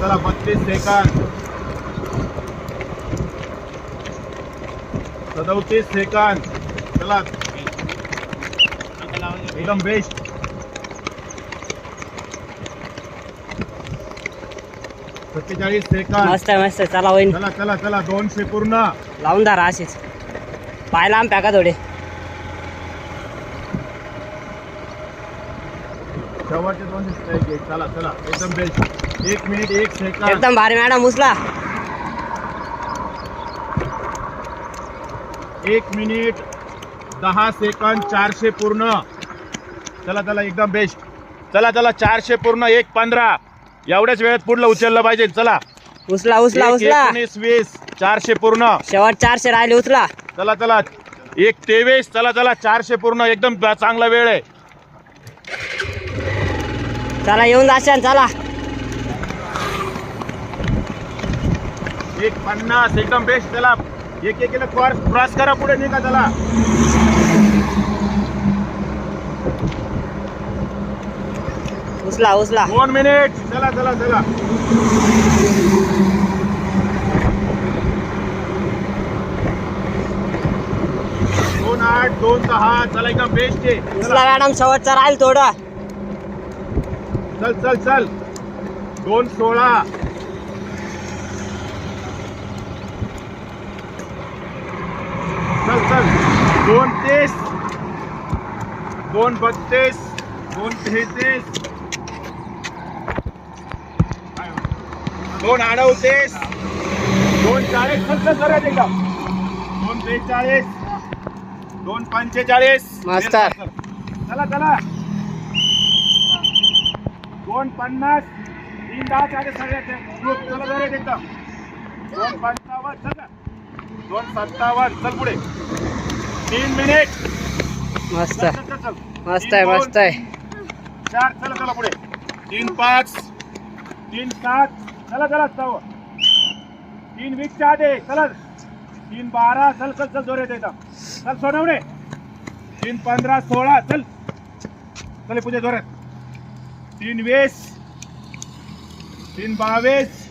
चला बत्तीस सेकंद. सदोतीस सेकंद. चला. एकदम बेस्ट सत्तेचाळीस सेकंद. मस्त आहे मस्त आहे. चला होईन. चला चला चला. दोनशे पूर्ण. लावून धरा अशीच पाय लांब टाका थोडे. दोनशे. चला चला. एकदम बेस्ट एक मिनिट एक एकदम भारी मॅडम उचला. एक मिनिट दहा सेकंद चारशे पूर्ण. चला चला एकदम बेस्ट चला चला चारशे पूर्ण एक पंधरा. एवढ्याच वेळेत पुढलं उचललं पाहिजे. चला. उचला उचला एक उचला. एकोणीस वीस चारशे पूर्ण. शेवट चारशे राहिले उचला. चला चला. एक तेवीस चला चला चारशे पूर्ण. एकदम चांगला वेळ आहे. चला येऊन जाशान चला. एक पन्नास एकदम बेस्ट चला. एक एक क्रॉस करा पुढे निघा चला. उचला उचला. दोन मिनिट चला चला चला. दोन आठ दोन दहा. चला एकदम बेस्ट आहे. उचला मॅडम शेवटचा राहील थोडं. चल चल चल. दोन सोळा. चल चल. दोन तीस. दोन बत्तीस. दोन तेहतीस. दोन अडवतीस दोन चाळीस. चल चल करा एकदम. दोन बेचाळीस. दोन पंचेचाळीस. मास्तर. चला चला. दोन पन्नास तीन चला जरा एकदम दोन पंचावन्न चला दोन सत्तावन्न चल पुढे. तीन मिनिट मस्त. मस्त आहे मस्त आहे. चार चला चला पुढे. तीन पाच. तीन सात. चला चला सव तीन वीसच्या आधी चला. तीन बारा. चल चल चल जोरे एकदम चल सोडवणे तीन पंधरा सोळा. चल. चल पूजा जोरात. तीन वीस तीन बावीस